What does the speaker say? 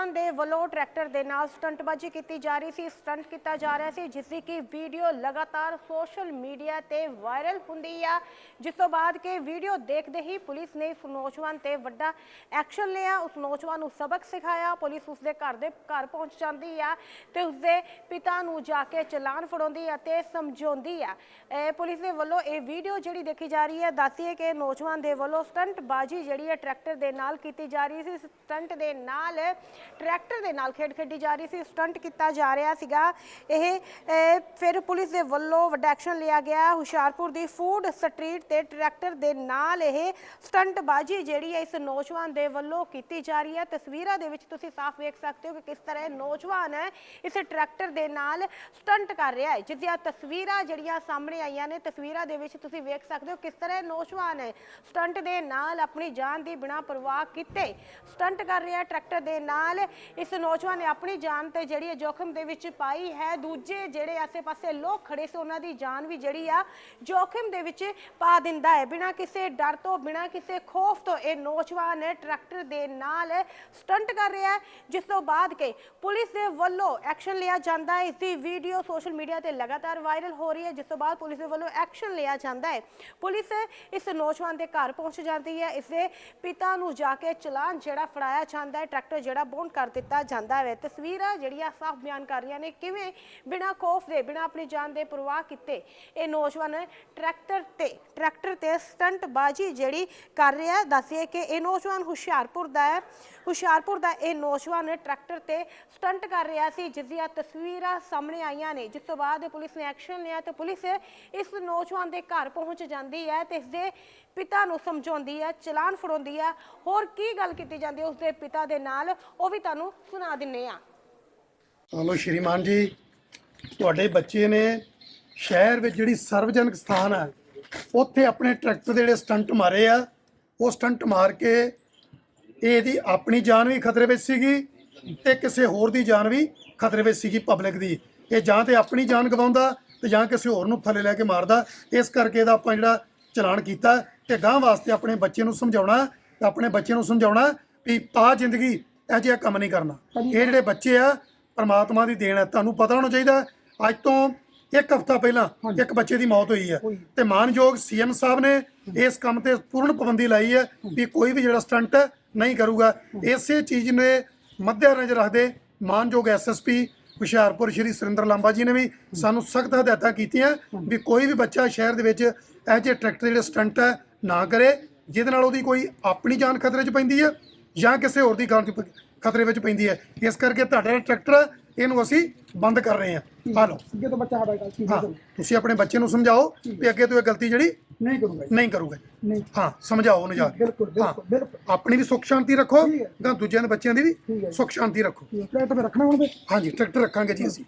ਨੌਜਵਾਨ ਦੇ ਵੱਲੋਂ ਟਰੈਕਟਰ ਦੇ ਨਾਲ ਸਟੰਟਬਾਜ਼ੀ ਕੀਤੀ ਜਾ ਰਹੀ ਸੀ। ਸਟੰਟ ਕੀਤਾ ਜਾ ਰਿਹਾ ਸੀ, ਜਿਸ ਦੀ ਕਿ ਵੀਡੀਓ ਲਗਾਤਾਰ ਸੋਸ਼ਲ ਮੀਡੀਆ ਤੇ ਵਾਇਰਲ ਹੁੰਦੀ ਆ। ਜਿਸ ਤੋਂ ਬਾਅਦ ਕਿ ਵੀਡੀਓ ਦੇਖਦੇ ਹੀ ਪੁਲਿਸ ਨੇ ਇਸ ਨੌਜਵਾਨ ਤੇ ਵੱਡਾ ਐਕਸ਼ਨ ਲਿਆ। ਉਸ ਨੌਜਵਾਨ ਨੂੰ ਸਬਕ ਸਿਖਾਇਆ। ਪੁਲਿਸ ਉਸ ਦੇ ਘਰ ਦੇ ਘਰ ਪਹੁੰਚ ਜਾਂਦੀ ਆ ਤੇ ਉਸ ਦੇ ਪਿਤਾ ਨੂੰ ਜਾ ਕੇ ਚਲਾਨ ਫੜਾਉਂਦੀ ਆ ਤੇ ਸਮਝਾਉਂਦੀ ਆ। ਪੁਲਿਸ ਦੇ ਵੱਲੋਂ ਇਹ ਵੀਡੀਓ ਜਿਹੜੀ ਦੇਖੀ ਜਾ ਰਹੀ ਹੈ ਦੱਸੀਏ ਕਿ ਨੌਜਵਾਨ ਦੇ ਵੱਲੋਂ ਸਟੰਟ ਬਾਜੀ ਜਿਹੜੀ ਹੈ ਟਰੈਕਟਰ ਦੇ ਨਾਲ ਕੀਤੀ ਜਾ ਰਹੀ ਸੀ। ਸਟੰਟ ਦੇ ਨਾਲ ਟਰੈਕਟਰ ਦੇ ਨਾਲ ਖੇਡ ਖੇਡੀ ਜਾ ਰਹੀ ਸੀ, ਸਟੰਟ ਕੀਤਾ ਜਾ ਰਿਹਾ ਸੀਗਾ। ਇਹ ਫਿਰ ਪੁਲਿਸ ਦੇ ਵੱਲੋਂ ਵੱਡਾ ਐਕਸ਼ਨ ਲਿਆ ਗਿਆ। ਹੁਸ਼ਿਆਰਪੁਰ ਦੀ ਫੂਡ ਸਟਰੀਟ ਤੇ ਟਰੈਕਟਰ ਦੇ ਨਾਲ ਇਹ ਸਟੰਟ ਬਾਜੀ ਜਿਹੜੀ ਹੈ, ਇਸ ਨੌਜਵਾਨ ਦੇ ਵੱਲੋਂ ਕੀਤੀ ਜਾ ਰਹੀ ਹੈ। ਤਸਵੀਰਾਂ ਦੇ ਵਿੱਚ ਤੁਸੀਂ ਸਾਫ਼ ਵੇਖ ਸਕਦੇ ਹੋ ਕਿ ਕਿਸ ਤਰ੍ਹਾਂ ਇਹ ਨੌਜਵਾਨ ਹੈ, ਇਸ ਟਰੈਕਟਰ ਦੇ ਨਾਲ ਸਟੰਟ ਕਰ ਰਿਹਾ ਹੈ। ਜਿਸ ਦੀਆਂ ਤਸਵੀਰਾਂ ਜਿਹੜੀਆਂ ਸਾਹਮਣੇ ਆਈਆਂ ਨੇ, ਤਸਵੀਰਾਂ ਦੇ ਵਿੱਚ ਤੁਸੀਂ ਵੇਖ ਸਕਦੇ ਹੋ ਕਿਸ ਤਰ੍ਹਾਂ ਇਹ ਨੌਜਵਾਨ ਹੈ, ਸਟੰਟ ਦੇ ਨਾਲ ਆਪਣੀ ਜਾਨ ਦੀ ਬਿਨਾਂ ਪਰਵਾਹ ਕੀਤੇ ਸਟੰਟ ਕਰ ਰਿਹਾ ਟਰੈਕਟਰ ਦੇ ਨਾਲ ਇਸ ਨੌਜਵਾਨ ਨੇ ਆਪਣੀ ਜਾਨ ਤੇ ਜਿਹੜੀ ਹੈ ਜੋਖਮ ਦੇ ਵਿੱਚ ਪਾਈ ਹੈ। ਦੂਜੇ ਜਿਹੜੇ ਆਸੇ-ਪਾਸੇ ਲੋਕ ਖੜੇ ਸੀ, ਉਹਨਾਂ ਦੀ ਜਾਨ ਵੀ ਜਿਹੜੀ ਆ ਜੋਖਮ ਦੇ ਵਿੱਚ ਪਾ ਦਿੰਦਾ ਹੈ। ਬਿਨਾਂ ਕਿਸੇ ਡਰ ਤੋਂ, ਬਿਨਾਂ ਕਿਸੇ ਖੋਫ ਤੋਂ ਇਹ ਨੌਜਵਾਨ ਟਰੈਕਟਰ ਦੇ ਨਾਲ ਸਟੰਟ ਕਰ ਰਿਹਾ ਹੈ, ਜਿਸ ਤੋਂ ਬਾਅਦ ਕਿ ਪੁਲਿਸ ਦੇ ਵੱਲੋਂ ਐਕਸ਼ਨ ਲਿਆ ਜਾਂਦਾ ਹੈ। ਇਸ ਦੀ ਵੀਡੀਓ ਸੋਸ਼ਲ ਮੀਡੀਆ ਤੇ ਲਗਾਤਾਰ ਵਾਇਰਲ ਹੋ ਰਹੀ ਹੈ, ਜਿਸ ਤੋਂ ਬਾਅਦ ਪੁਲਿਸ ਦੇ ਵੱਲੋਂ ਐਕਸ਼ਨ ਲਿਆ ਜਾਂਦਾ ਹੈ। ਪੁਲਿਸ ਇਸ ਨੌਜਵਾਨ ਦੇ ਘਰ ਪਹੁੰਚ ਜਾਂਦੀ ਹੈ। ਇਸ ਦੇ ਪਿਤਾ ਨੂੰ ਜਾ ਕੇ ਚਲਾਨ ਜਿਹੜਾ ਫੜਾਇਆ ਜਾਂਦਾ ਹੈ, ਟਰੈਕਟਰ ਜਿਹੜਾ ਬੌਂਡ ਕਰ ਦਿੱਤਾ ਜਾਂਦਾ ਹੈ। ਤਸਵੀਰਾਂ ਜਿਹੜੀਆਂ ਸਾਫ਼ ਬਿਆਨ ਕਰ ਰਹੀਆਂ ਨੇ, ਕਿਵੇਂ ਬਿਨਾਂ ਖੌਫ ਦੇ, ਬਿਨਾਂ ਆਪਣੀ ਜਾਨ ਦੇ ਪਰਵਾਹ ਕੀਤੇ, ਇਹ ਨੌਜਵਾਨ ਟਰੈਕਟਰ ਤੇ ਟਰੈਕਟਰ ਤੇ ਸਟੰਟ ਬਾਜੀ ਜਿਹੜੀ ਕਰ ਰਿਹਾ ਦੱਸਿਏ ਕਿ ਇਹ ਨੌਜਵਾਨ ਹੁਸ਼ਿਆਰਪੁਰ ਦਾ ਹੈ। ਹੁਸ਼ਿਆਰਪੁਰ ਦਾ ਇਹ ਨੌਜਵਾਨ ਟਰੈਕਟਰ ਤੇ ਸਟੰਟ ਕਰ ਰਿਹਾ ਸੀ, ਜਿਸ ਦੀਆਂ ਤਸਵੀਰਾਂ ਸਾਹਮਣੇ ਆਈਆਂ ਨੇ। ਜਿਸ ਤੋਂ ਬਾਅਦ ਪੁਲਿਸ ਨੇ ਐਕਸ਼ਨ ਲਿਆ ਤੇ ਪੁਲਿਸ ਇਸ ਨੌਜਵਾਨ ਦੇ ਘਰ ਪਹੁੰਚ ਜਾਂਦੀ ਹੈ ਤੇ ਇਸ ਦੇ ਪਿਤਾ ਨੂੰ ਸਮਝਾਉਂਦੀ ਹੈ, ਚਲਾਨ ਫੜਾਉਂਦੀ ਹੈ। ਹੋਰ ਕੀ ਗੱਲ ਕੀਤੀ ਜਾਂਦੀ ਹੈ ਉਸ ਦੇ ਪਿਤਾ ਦੇ ਨਾਲ, ਉਹ ਵੀ ਤੁਹਾਨੂੰ ਸੁਣਾ ਦਿੰਨੇ ਆ। ਹਲੋ ਸ਼੍ਰੀਮਾਨ ਜੀ, ਤੁਹਾਡੇ ਬੱਚੇ ਨੇ ਸ਼ਹਿਰ ਵਿੱਚ ਜਿਹੜੀ ਸਰਵਜਨਕ ਸਥਾਨ ਹੈ ਉੱਥੇ ਆਪਣੇ ਟਰੈਕਟਰ ਦੇ ਜਿਹੜੇ ਸਟੰਟ ਮਾਰੇ ਆ, ਉਹ ਸਟੰਟ ਮਾਰ ਕੇ ਇਹਦੀ ਆਪਣੀ ਜਾਨ ਵੀ ਖਤਰੇ ਵਿੱਚ ਸੀਗੀ ਤੇ ਕਿਸੇ ਹੋਰ ਦੀ ਜਾਨ ਵੀ ਖਤਰੇ ਵਿੱਚ ਸੀਗੀ ਪਬਲਿਕ ਦੀ। ਇਹ ਜਾਂ ਤੇ ਆਪਣੀ ਜਾਨ ਗਵਾਉਂਦਾ ਤੇ ਜਾਂ ਕਿਸੇ ਹੋਰ ਨੂੰ ਥੱਲੇ ਲੈ ਕੇ ਮਾਰਦਾ। ਇਸ ਕਰਕੇ ਇਹਦਾ ਆਪਾਂ ਜਿਹੜਾ ਚਲਾਨ ਕੀਤਾ ਤੇ ਗਾਂ ਵਾਸਤੇ ਆਪਣੇ ਬੱਚੇ ਨੂੰ ਸਮਝਾਉਣਾ, ਆਪਣੇ ਬੱਚੇ ਨੂੰ ਸਮਝਾਉਣਾ ਵੀ ਤਾਂ ਜ਼ਿੰਦਗੀ ਇਹ ਜਿਹਾ ਕੰਮ ਨਹੀਂ ਕਰਨਾ। ਇਹ ਜਿਹੜੇ ਬੱਚੇ ਆ ਪਰਮਾਤਮਾ ਦੀ ਦੇਣ ਹੈ ਤੁਹਾਨੂੰ ਪਤਾ ਹੋਣਾ ਚਾਹੀਦਾ ਅੱਜ ਤੋਂ ਇੱਕ ਹਫ਼ਤਾ ਪਹਿਲਾਂ ਇੱਕ ਬੱਚੇ ਦੀ ਮੌਤ ਹੋਈ ਹੈ ਤੇ ਮਾਨਯੋਗ ਸੀਐਮ ਸਾਹਿਬ ਨੇ ਇਸ ਕੰਮ ਤੇ ਪੂਰਨ ਪਾਬੰਦੀ ਲਾਈ ਹੈ ਵੀ ਕੋਈ ਵੀ ਜਿਹੜਾ ਸਟੰਟ ਨਹੀਂ ਕਰੂਗਾ। ਇਸੇ ਚੀਜ਼ ਨੇ ਮੱਦੇ ਨਜ਼ਰ ਰੱਖਦੇ ਮਾਨਯੋਗ ਐਸਐਸਪੀ ਹੁਸ਼ਿਆਰਪੁਰ ਸ਼੍ਰੀ ਸੁਰਿੰਦਰ ਲਾਂਬਾ ਜੀ ਨੇ ਵੀ ਸਾਨੂੰ ਸਖਤ ਹਦਾਇਤਾਂ ਕੀਤੀਆਂ ਵੀ ਕੋਈ ਵੀ ਬੱਚਾ ਸ਼ਹਿਰ ਦੇ ਵਿੱਚ ਇਹ ਜਿਹੇ ਟਰੈਕਟਰ ਜਿਹੜੇ ਸਟੰਟ ਹੈ ਨਾ ਕਰੇ ਜਿਹਦੇ ਨਾਲ ਉਹਦੀ ਕੋਈ ਆਪਣੀ ਜਾਨ ਖਤਰੇ 'ਚ ਪੈਂਦੀ ਹੈ ਜਾਂ ਕਿਸੇ ਹੋਰ ਦੀ ਜਾਨ ਪ- ਖਤਰੇ ਵਿੱਚ ਪੈਂਦੀ ਹੈ। ਇਸ ਕਰਕੇ ਤੁਹਾਡਾ ਟਰੈਕਟਰ ਇਹਨੂੰ ਅਸੀਂ ਬੰਦ ਕਰ ਰਹੇ ਹਾਂ। ਆ ਲਓ। ਅੱਗੇ ਤੋਂ ਬੱਚਾ ਸਾਡਾ ਗਲਤੀ ਹਾਂ ਤੁਸੀਂ ਆਪਣੇ ਬੱਚੇ ਨੂੰ ਸਮਝਾਓ ਵੀ ਅੱਗੇ ਤੋਂ ਇਹ ਗਲਤੀ ਜਿਹੜੀ ਨਹੀਂ ਕਰੂਗਾ। ਨਹੀਂ ਕਰੂਗਾ ਨਹੀਂ। ਹਾਂ ਸਮਝਾਓ ਉਹਨੂੰ ਜਾ ਕੇ। ਬਿਲਕੁਲ ਬਿਲਕੁਲ ਆਪਣੀ ਵੀ ਸੁੱਖ ਸ਼ਾਂਤੀ ਰੱਖੋ। ਗਾਂ ਦੂਜਿਆਂ ਦੇ ਬੱਚਿਆਂ ਦੀ। ਵੀ ਸੁੱਖ ਸ਼ਾਂਤੀ ਰੱਖੋ। ਟਰੈਕਟਰ ਤੇ ਰੱਖਣਾ ਹੁਣ ਤੇ ਹਾਂਜੀ ਟਰੈਕਟਰ ਰੱਖਾਂਗੇ ਜੀ ਅਸੀਂ।